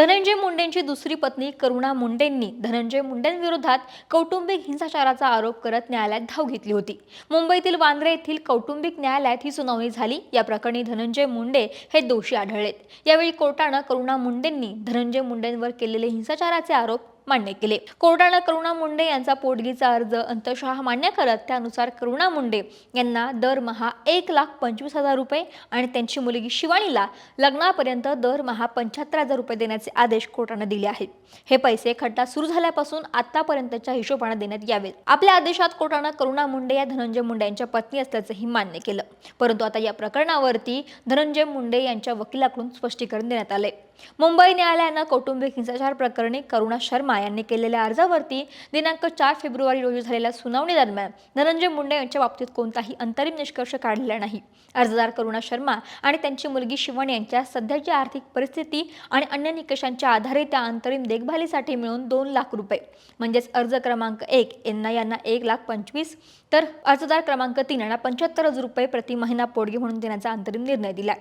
धनंजय मुंडेंची दुसरी पत्नी करुणा मुंडेंनी धनंजय मुंडेंविरोधात कौटुंबिक हिंसाचाराचा आरोप करत न्यायालयात धाव घेतली होती. मुंबईतील वांद्रे येथील कौटुंबिक न्यायालयात ही सुनावणी झाली. या प्रकरणी धनंजय मुंडे हे दोषी आढळलेत. यावेळी कोर्टानं करुणा मुंडेंनी धनंजय मुंडेंवर केलेले हिंसाचाराचे आरोप मान्य केले. कोर्टानं करुणा मुंडे यांचा पोटगीचा अर्ज अंतशः मान्य करत त्यानुसार करुणा मुंडे यांना दरमहा एक लाख पंचवीस हजार रुपये आणि त्यांची मुलगी शिवानीला लग्नापर्यंत दरमहा पंच्याहत्तर हजार रुपये देण्याचे आदेश कोर्टानं दिले आहेत. हे पैसे खड्डा सुरू झाल्यापासून आतापर्यंतच्या हिशोबाने देण्यात यावेत. आपल्या आदेशात कोर्टानं करुणा मुंडे या धनंजय मुंडे यांच्या पत्नी असल्याचंही मान्य केलं. परंतु आता या प्रकरणावरती धनंजय मुंडे यांच्या वकिलाकडून स्पष्टीकरण देण्यात आले मुंबई न्यायालयानं कौटुंबिक हिंसाचार प्रकरणी करुणा शर्मा यांनी केलेल्या अर्जावरती दिनांक चार फेब्रुवारी रोजी झालेल्या सुनावणी दरम्यान धनंजय मुंडे यांच्या बाबतीत कोणताही अंतरिम निष्कर्ष काढलेला नाही. अर्जदार करुणा शर्मा आणि त्यांची मुलगी शिवण यांच्या सध्याची आर्थिक परिस्थिती आणि अन्य निकषांच्या आधारे त्या अंतरिम देखभालीसाठी मिळून दोन लाख रुपये म्हणजेच अर्ज क्रमांक एक यांना यांना एक लाख पंचवीस तर अर्जदार क्रमांक तीन यांना पंच्याहत्तर हजार रुपये प्रति महिना पोटगी म्हणून देण्याचा अंतरिम निर्णय दिला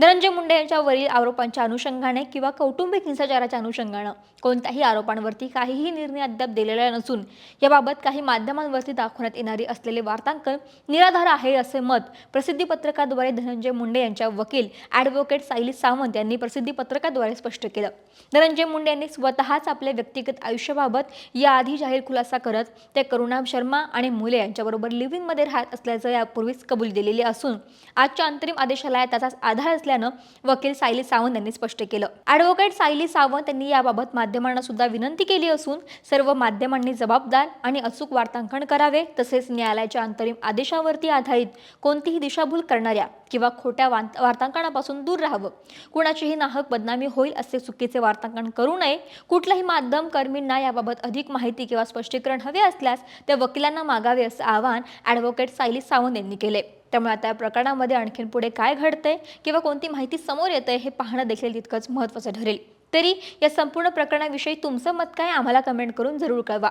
धनंजय मुंडे यांच्यावरील आरोपांच्या अनुषंगाने किंवा कौटुंबिक हिंसाचाराच्या अनुषंगानं कोणत्याही आरोपांवरती काहीही निर्णय अद्याप दिलेला नसून याबाबत काही माध्यमांवरती दाखवण्यात येणारे असलेले वार्तांकन निराधार आहे असे मत प्रसिद्धी पत्रकाद्वारे धनंजय मुंडे यांच्या वकील ॲडव्होकेट सायली सावंत यांनी प्रसिद्धी पत्रकाद्वारे स्पष्ट केलं. धनंजय मुंडे यांनी स्वतःच आपल्या व्यक्तिगत आयुष्याबाबत याआधी जाहीर खुलासा करत ते करुणा शर्मा आणि मुले यांच्याबरोबर लिव्हिंगमध्ये राहत असल्याचं यापूर्वीच कबूल दिलेले असून आजच्या अंतरिम आदेशाला त्याचाच आधार असल्यानं वकील सायली सावंत यांनी स्पष्ट केलं. ॲडव्होकेट सायली सावंत यांनी याबाबत माध्यमांना सुद्धा विनंती केली असून सर्व माध्यमांनी जबाबदार आणि अचूक वार्तांकन करावे तसेच न्यायालयाच्या अंतरिम आदेशावरती आधारित कोणतीही दिशाभूल करणाऱ्या किंवा खोट्या वार्त- वार्तांकनापासून दूर राहावं. कुणाचीही नाहक बदनामी होईल असे चुकीचे वार्तांकन करू नये. कुठल्याही माध्यम कर्मींना याबाबत अधिक माहिती किंवा स्पष्टीकरण हवे असल्यास ते वकिलांना मागावे असं आवाहन ॲडव्होकेट सायली सावंत यांनी केले. त्यामुळे आता या प्रकरणामध्ये आणखीन पुढे काय घडतंय किंवा कोणती माहिती समोर येते हे पाहणं देखील तितकंच महत्त्वाचं ठरेल. तरी या संपूर्ण प्रकरणाविषयी तुमचं मत काय आम्हाला कमेंट करून जरूर कळवा.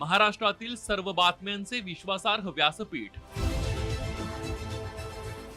महाराष्ट्रातील सर्व बातम्यांचे विश्वासार्ह व्यासपीठ